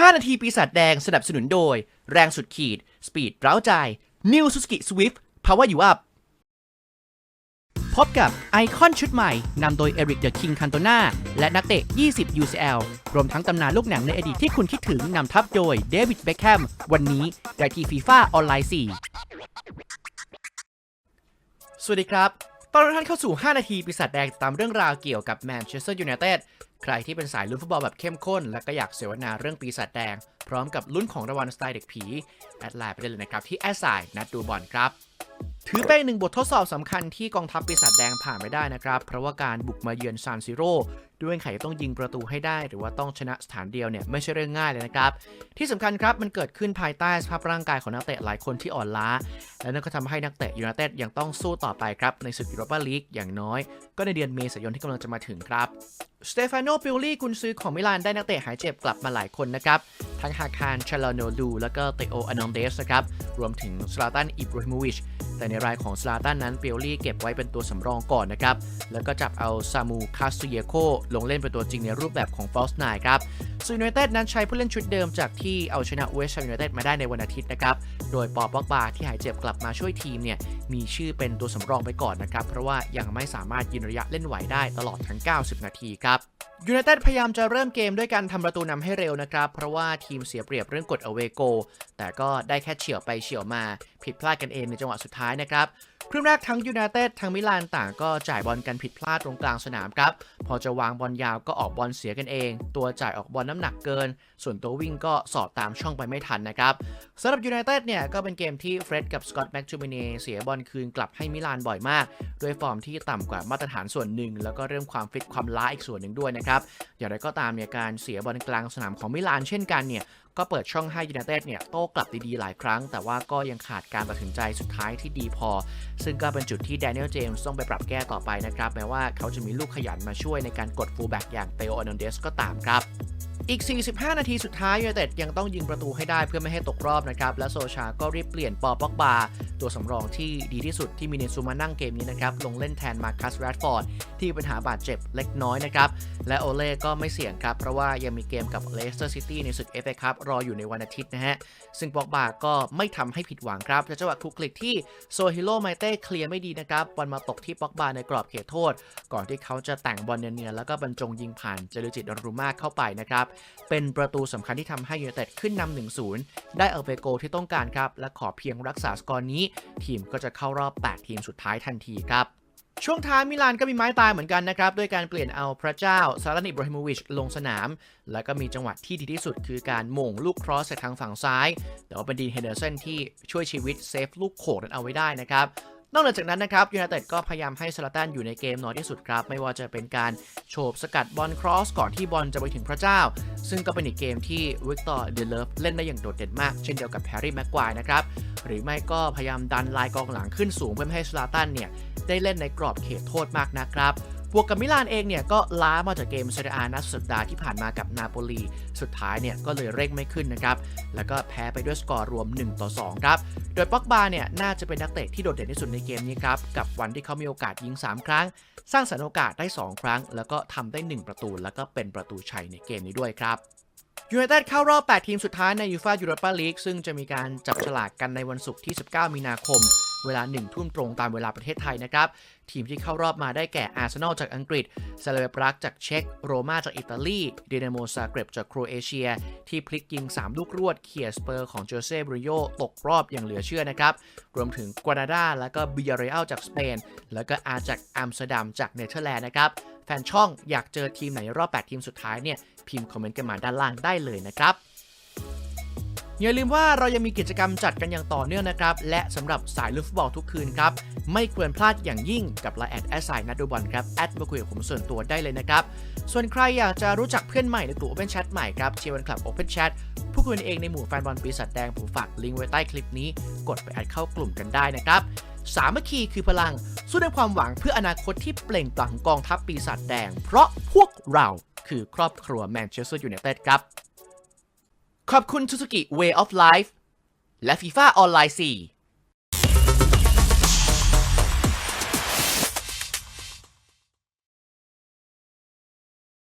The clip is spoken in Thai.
5 นาทีปีศาจแดงสนับสนุนโดย แรงสุดขีด สปีดเร้าใจ New Suzuki Swift Power You Up พบกับไอคอนชุดใหม่ นำโดยเอริกเดอะคิงคันโตนาและนักเตะ 20 UCL รวมทั้งตำนานลูกหนังในอดีตที่คุณคิดถึงนำทัพโดยเดวิดเบคแฮมวันนี้ได้ที่ฟีฟ่าออนไลน์ 4 สวัสดีครับ ตอนท่านเข้าสู่ 5 นาทีปีศาจแดงตามเรื่องราวเกี่ยวกับแมนเชสเตอร์ยูไนเต็ดใครที่เป็นสายลุ้นฟุตบอลแบบเข้มข้น และก็อยากเสวนาเรื่องปีศาจแดง พร้อมกับลุ้นของรางวัลสไตล์เด็กผี แอดไลน์ไปได้เลยนะครับ ที่แอดไซน์นัดดูบอลครับ ถือเป็นหนึ่งบททดสอบสำคัญที่กองทัพปีศาจแดงผ่านไม่ได้นะครับ เพราะว่าการบุกมาเยือนซานซิโร่ด้วยไขต้องยิงประตูให้ได้ หรือว่าต้องชนะสถานเดียวเนี่ยไม่ใช่เรื่องง่ายเลยนะครับ ที่สำคัญครับมันเกิดขึ้นภายใต้สภาพร่างกายของนักเตะหลายคนที่อ่อนล้า และนั่นก็ทำให้นักเตะยูไนเต็ดยังต้องสู้ต่อไปครับ ในศึกยูโรปาลีกอย่างน้อย ก็ในเดือนเมษายนที่กำลังจะมาถึงครับสเตฟานโนปิลลี่กุนซือของมิลานได้นักเตะหายเจ็บกลับมาหลายคนนะครับ ทั้งฮาคารชาลโนลูแล้วก็เตโออานองเดสนะครับรวมถึงสลาตันอิบราฮิโมวิช แต่ในรายของสลาตันนั้นเปียลี่เก็บไว้เป็นตัวสำรองก่อนนะครับ แล้วก็จับเอาซามูคาสุเยโคลงเล่นเป็นตัวจริงในรูปแบบของฟอสไนครับ ซูยูไนเต็ดนั้นใช้ผู้เล่นชุดเดิมจากที่เอาชนะเวสต์แฮมยูไนเต็ดมาได้ในวันอาทิตย์นะครับ โดยปอปอกบาที่หายเจ็บกลับมาช่วยทีมเนี่ยมีชื่อเป็นตัวสำรองไปก่อนนะครับ เพราะว่ายังไม่สามารถยืนระยะเล่นไหวได้ตลอดทั้ง 90 นาทีครับยูไนเต็ดพยายามจะเริ่มเกมด้วยการทำประตูนำให้เร็วนะครับ เพราะว่าทีมเสียเปรียบเรื่องกด away goal แต่ก็ได้แค่เฉียวไปเฉียวมา ผิดพลาดกันเองในจังหวะสุดท้ายนะครับ ครึ่งแรกทั้งยูไนเต็ดทั้งมิลานต่างก็จ่ายบอลกันผิดพลาดตรงกลางสนามครับ พอจะวางบอลยาวก็ออกบอลเสียกันเอง ตัวจ่ายออกบอลน้ำหนักเกิน ส่วนตัววิ่งก็สอดตามช่องไปไม่ทันนะครับสำหรับยูไนเต็ดเนี่ยก็เป็นเกมที่เฟร็ดกับสกอตต์แม็กจูมิเนเสียบอลคืนกลับให้มิลานบ่อยมาก ด้วยฟอร์มที่ต่ำกว่ามาตรฐานส่วนหนึ่ง แล้วก็เรื่องความฟิตความล้าอีกส่วนหนึ่งด้วยนะครับอย่างไรก็ตามเนี่ยการเสียบอลกลางสนามของมิลานเช่นกันเนี่ยก็เปิดช่องให้ยูไนเต็ดเนี่ยโต้กลับดีๆหลายครั้ง แต่ว่าก็ยังขาดการตัดสินใจสุดท้ายที่ดีพอซึ่งก็เป็นจุดที่แดเนียลเจมส์ต้องไปปรับแก้ต่อไปนะครับแม้ว่าเขาจะมีลูกขยันมาช่วยในการกดฟูลแบ็กอย่างเตโออนนเดสก็ตามครับ อีก 45 นาทีสุดท้ายยูไนเต็ดยังต้องยิงประตูให้ได้เพื่อไม่ให้ตกรอบนะครับ และโซชาก็รีบเปลี่ยนปอป็อกบาตัวสำรองที่ดีที่สุดที่มีเนซูมานั่งเกมนี้นะครับ ลงเล่นแทนมาคัสแรดฟอร์ดที่ปัญหาบาดเจ็บเล็กน้อยนะครับ และโอเล่ก็ไม่เสี่ยงครับ เพราะว่ายังมีเกมกับเลสเตอร์ซิตี้ในศึกเอฟเอคัพรออยู่ในวันอาทิตย์นะฮะ ซึ่งปอกบาก็ไม่ทำให้ผิดหวังครับแต่จังหวะคลุกคลิกที่โซฮิโร่ไมเต้เคลียร์ไม่ดีนะครับบอลมาตกที่ปอกบาในกรอบเขตโทษ ก่อนที่เขาจะแต่งบอลเนียนๆแล้วก็บรรจงยิงผ่านเจริจิตดอรุมาเข้าไปนะครับเป็นประตูสำคัญที่ทำให้ยูไนเต็ดขึ้นนำ1-0 ได้เอาไปโกที่ต้องการครับ และขอเพียงรักษาสกอร์นี้ ทีมก็จะเข้ารอบ 8 ทีมสุดท้ายทันทีครับช่วงท้ายมิลานก็มีไม้ตายเหมือนกันนะครับ ด้วยการเปลี่ยนเอาพระเจ้าซาลานิบราฮิโมวิชลงสนาม แล้วก็มีจังหวะที่ดีที่สุดคือการหม่งลูกครอสจากทางฝั่งซ้าย แต่ว่าเป็นดีนเฮเดอร์สันที่ช่วยชีวิตเซฟลูกโขกนั้นเอาไว้ได้นะครับ นอกจากนั้นนะครับยูไนเต็ดก็พยายามให้ซาลาตันอยู่ในเกมน้อยที่สุดครับ ไม่ว่าจะเป็นการโฉบสกัดบอลครอสก่อนที่บอลจะไปถึงพระเจ้า ซึ่งก็เป็นอีกเกมที่วิกตอร์เดลเลฟเล่นได้อย่างโดดเด่นมาก เช่นเดียวกับแฮร์รี่แม็กควายนะครับหรือไม่ก็พยายามดันลายกองหลังขึ้นสูงเพื่อให้ซาลาตันเนี่ยได้เล่นในกรอบเขตโทษมากนะครับ บวกกับมิลานเองเนี่ยก็ล้ามาจากเกมเซเรียอานัดสุดสัปดาห์ที่ผ่านมากับนาโปลีสุดท้ายเนี่ยก็เลยเร่งไม่ขึ้นนะครับ แล้วก็แพ้ไปด้วยสกอร์รวม 1 ต่อ 2 ครับ โดยป็อกบาเนี่ยน่าจะเป็นนักเตะที่โดดเด่นที่สุดในเกมนี้ครับ กับวันที่เขามีโอกาสยิง 3 ครั้ง สร้างสรรค์โอกาสได้ 2 ครั้ง แล้วก็ทำได้ 1 ประตู แล้วก็เป็นประตูชัยในเกมนี้ด้วยครับยูไนเต็ดเข้ารอบ 8 ทีมสุดท้ายในยูฟ่ายูโรปาลีกซึ่งจะมีการจับฉลากกันในวันศุกร์ที่ 19 มีนาคม เวลา 1 ทุ่มตรงตามเวลาประเทศไทยนะครับ ทีมที่เข้ารอบมาได้แก่อาร์เซนอลจากอังกฤษเซเลเวปรักจากเช็กโรม่าจากอิตาลีเดนาโมซาเกรบจากโครเอเชีย ที่พลิกยิง 3 ลูกรวดเคียสเปอร์ของโจเซบริโยตกรอบอย่างเหลือเชื่อนะครับ รวมถึงกวนาดาและก็บิยาเรอัลจากสเปน แล้วก็อาจากอัมสเตอร์ดัมจากเนเธอร์แลนด์นะครับแฟนช่องอยากเจอทีมไหนรอบ 8 ทีมสุดท้ายเนี่ยพิมพ์คอมเมนต์กันมาด้านล่างได้เลยนะครับ อย่าลืมว่าเรายังมีกิจกรรมจัดกันอย่างต่อเนื่องนะครับ และสำหรับสายลุ้นฟุตบอลทุกคืนครับ ไม่ควรพลาดอย่างยิ่งกับไลน์แอดแอดไซน์นัดดูบอลครับแอดมาคุยกับผมส่วนตัวได้เลยนะครับ ส่วนใครอยากจะรู้จักเพื่อนใหม่ในกลุ่ม Open Chat ใหม่ครับเชียร์วันคลับ Open Chat ผู้คุยกันเองในหมู่แฟนบอลปีศาจแดงผมฝากลิงก์ไว้ใต้คลิปนี้ กดไปแอดเข้ากลุ่มกันได้นะครับสามัคคีคือพลัง สู้ด้วยความหวังเพื่ออนาคตที่เปล่งปลั่งของกองทัพปีศาจแดง เพราะพวกเราคือครอบครัวแมนเชสเตอร์ยูไนเต็ดครับ ขอบคุณ Suzuki Way of Life และ FIFA Online 4